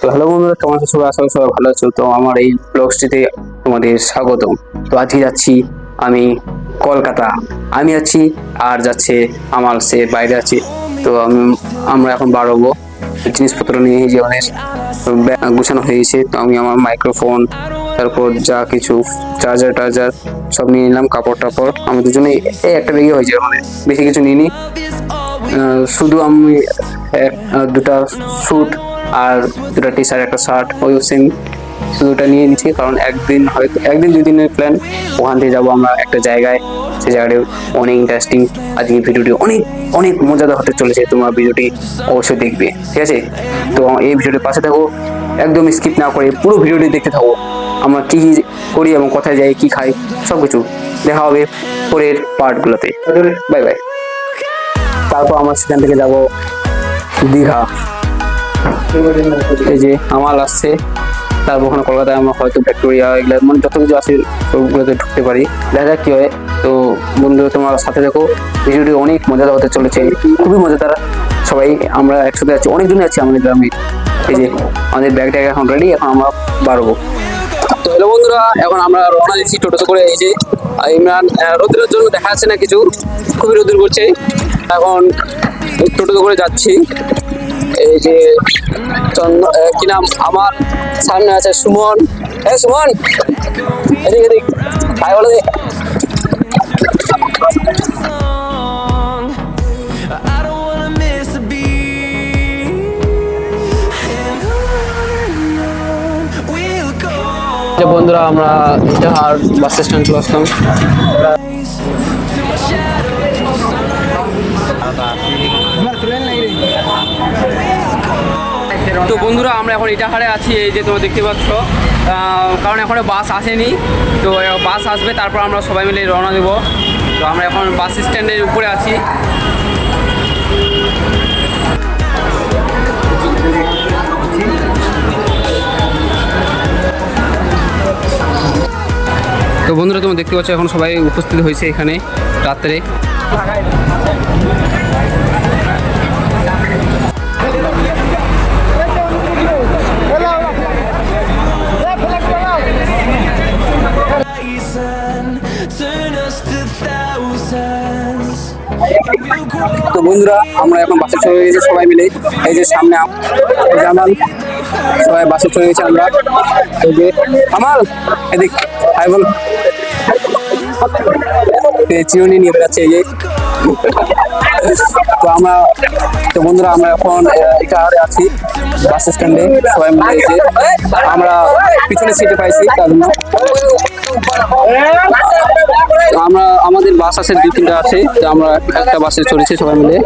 তো হ্যালো বন্ধুরা আছো সবাই? আশা করি সবাই ভালো আছো। তো আমার এই ব্লগসটিতে তোমাদের স্বাগত তো আজকে যাচ্ছি আমি কলকাতা। আমি যাচ্ছি আর যাচ্ছে আমার সে বাইরে আছে। তো আমি, আমরা এখন বার হব। জিনিসপত্র নিয়ে যে অনেক গুছানো হয়ে গেছে। তো আমি আমার মাইক্রোফোন তারপর যা কিছু চার্জার টার্জার সব নিয়ে নিলাম, কাপড় টাপড়। আমাদের দুজনে এই একটা ব্যাগে হয়েছে মানে বেশি কিছু নিয়ে নিই শুধু আমি দুটা স্যুট আর দুটা টি শার্ট একটা শার্ট ওই সেম শুধুটা নিয়ে নিচ্ছি কারণ একদিন হয়তো একদিন দুই দিনের প্ল্যান ওখান থেকে যাব আমরা একটা জায়গায়। সেই জায়গাটি অনেক ইন্টারেস্টিং আজকে ভিডিওটি অনেক অনেক মজাদার হতে চলেছে তোমরা ভিডিওটি অবশ্যই দেখবে ঠিক আছে? তো এই ভিডিওটির পাশে থাকো একদম স্কিপ না করে পুরো ভিডিওটি দেখতে থাকো। আমরা কী কী করি এবং কোথায় যাই কী খাই সব কিছু দেখা হবে পরের পার্টগুলোতে। বাই বাই তারপর আমরা সেখান থেকে যাব দীঘা। এই যে আমাল আসছে তারপর ওখানে কলকাতায় আমরা হয়তো ভিক্টোরিয়া এগুলো মানে যত কিছু আছে সবগুলোতে ঢুকতে পারি। দেখা যাক কি হয়। তো বন্ধুরা তোমার সাথে দেখো ভিডিওটি অনেক মজাদার হতে চলেছে। খুবই মজাদার। সবাই আমরা একসাথে আছি। অনেকজনই আছি আমাদের গ্রামে। এই যে আমাদের ব্যাগ ট্যাগ এখন রেডি এখন আমরা বাড়বো। তো হ্যালো বন্ধুরা এখন আমরা রওনা দিচ্ছি টোটোতে করে। এই যে ইমরান আহ, রোদ্রের জন্য দেখা যাচ্ছে না কিছু। খুবই রোদ্র করছে। এখন টোটোতে করে যাচ্ছি। এই যে কি নাম? আমার সামনে আছে সুমন। এ সুমন! এদিক এদিক। হাই বলো বন্ধুরা আমরা ইটাহার বাস স্ট্যান্ড চলে আসলাম। তো বন্ধুরা, আমরা এখন ইটাহারে আছি, এই যে তোমরা দেখতে পাচ্ছ। কারণ এখনও বাস আসেনি। তো বাস আসবে, তারপর আমরা সবাই মিলে রওনা দেবো। তো আমরা এখন বাস স্ট্যান্ডের উপরে আছি। তো বন্ধুরা, তোমরা দেখতে পাচ্ছ, এখন সবাই উপস্থিত হয়েছে এখানে রাত্রে। তো বন্ধুরা, আমরা এখন বাসে চলে গেছি সবাই মিলে। এই যে সামনে আমাল সবাই বাসে চলে গেছি আমরা। এই যে আমাল এদিক, হাই বল। চিরুনি নিয়ে বেড়াচ্ছে, এই যে। তো আমরা তো বন্ধুরা, আমরা এখন এটা আরে আছি, বাস স্ট্যান্ডে। সবাই মিলে আমরা পিছনে সিটে পাইছি, তার জন্য। আমরা, আমাদের বাস আছে দু তিনটা আছে, তো আমরা একটা বাসে চড়েছি সবাই মিলে।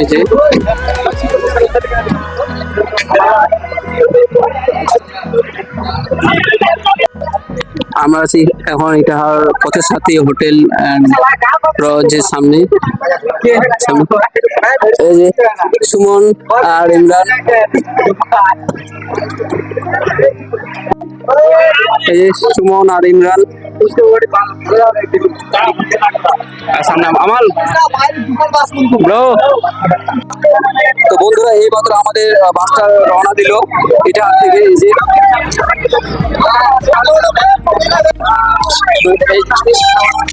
এই আমরা আছি এখন এটা পথের সাথে হোটেল লজের যে সামনে। এই যে সুমন আর ইমরান এই সুমন আর ইমরান তো বন্ধুরা, এই মাত্র আমাদের বাসটা রওনা দিল। এটা থেকে এই যে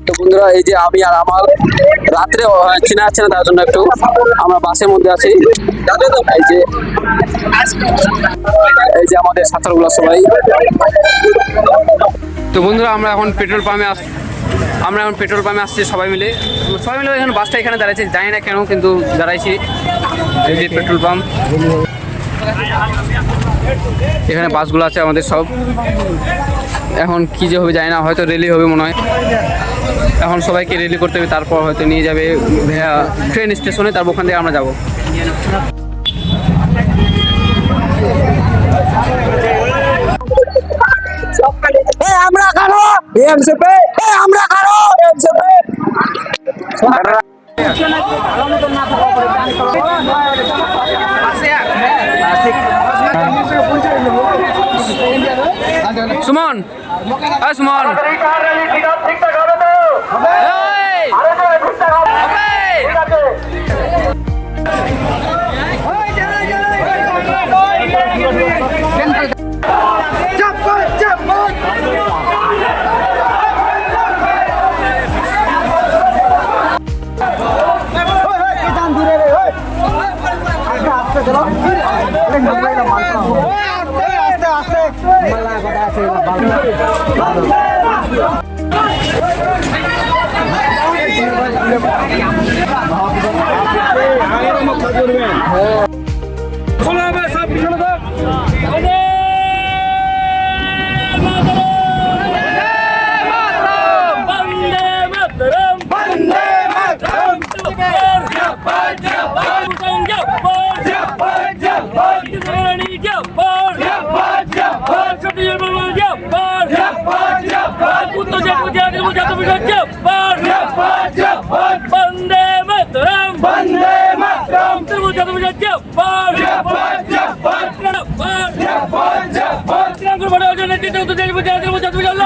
তো বন্ধুরা, এই যে আমি আর আমার রাত্রে চেনা যাচ্ছে না তার জন্য একটু। আমরা বাসের মধ্যে আছি। এই যে এই যে আমাদের ছাত্রগুলো সবাই। তো বন্ধুরা, আমরা এখন পেট্রোল পাম্পে আস আমরা এখন পেট্রোল পাম্পে আসছি সবাই মিলে। সবাই মিলে এখন বাসটা এখানে দাঁড়াইছে, জানি না কেন, কিন্তু দাঁড়াইছি। এই যে পেট্রোল পাম্প। এখানে বাসগুলো আছে আমাদের সব। এখন কি যে হবে জানি না, হয়তো রেলি হবে মনে হয়। এখন সবাইকে রেলি করতে হবে, তারপর হয়তো নিয়ে যাবে ট্রেন স্টেশনে তারপর ওখান থেকে আমরা যাব। আমরা কারও এমসিপি আমরা কারও এমসিপি সুমন হ্যাঁ সুমন করবেন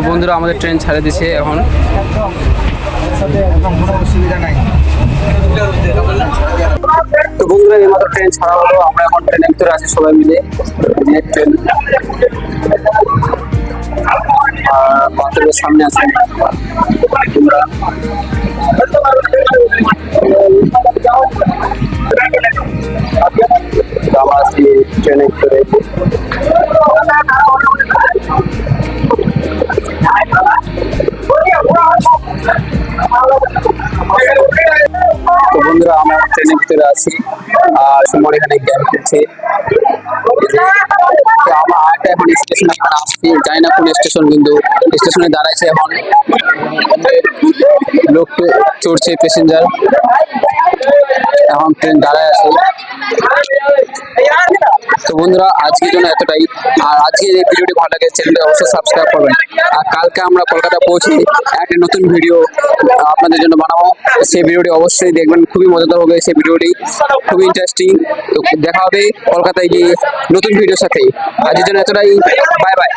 তো বন্ধুরা, আমাদের ট্রেন ছাড়ে দিছে এখন। তো বন্ধুরা, এই মাত্র ট্রেন ছাড়া হলো। আমরা এখন ট্রেনের ভিতরে আছি সবাই মিলে। ট্রেন বাথরুমের সামনে আছে। আমরা আছি ট্রেনের ভিতরে। তো বন্ধুরা, আমরা ট্রেনের ভিতরে আছি। আর সুমন এখানে খেলছে। তো আমরা আরেকটা এখন স্টেশন এখন আসছি। জানি না কোন স্টেশন কিন্তু স্টেশনে দাঁড়াইছে এখন। লোক চড়ছে প্যাসেঞ্জার এখন ট্রেন দাঁড়ায় আছে। তো বন্ধুরা, আজকের জন্য এতটাই। আর আজকের এই ভিডিওটি ভালো লাগে, চ্যানেলটা অবশ্যই সাবস্ক্রাইব করবেন। আর কালকে আমরা কলকাতা পৌঁছে একটা নতুন ভিডিও আপনাদের জন্য বানাবো। সেই ভিডিওটি অবশ্যই দেখবেন, খুবই মজাদার হবে সেই ভিডিওটি। খুবই ইন্টারেস্টিং তো দেখা হবে কলকাতায় গিয়ে নতুন ভিডিওর সাথে। আজকের জন্য এতটাই। Bye bye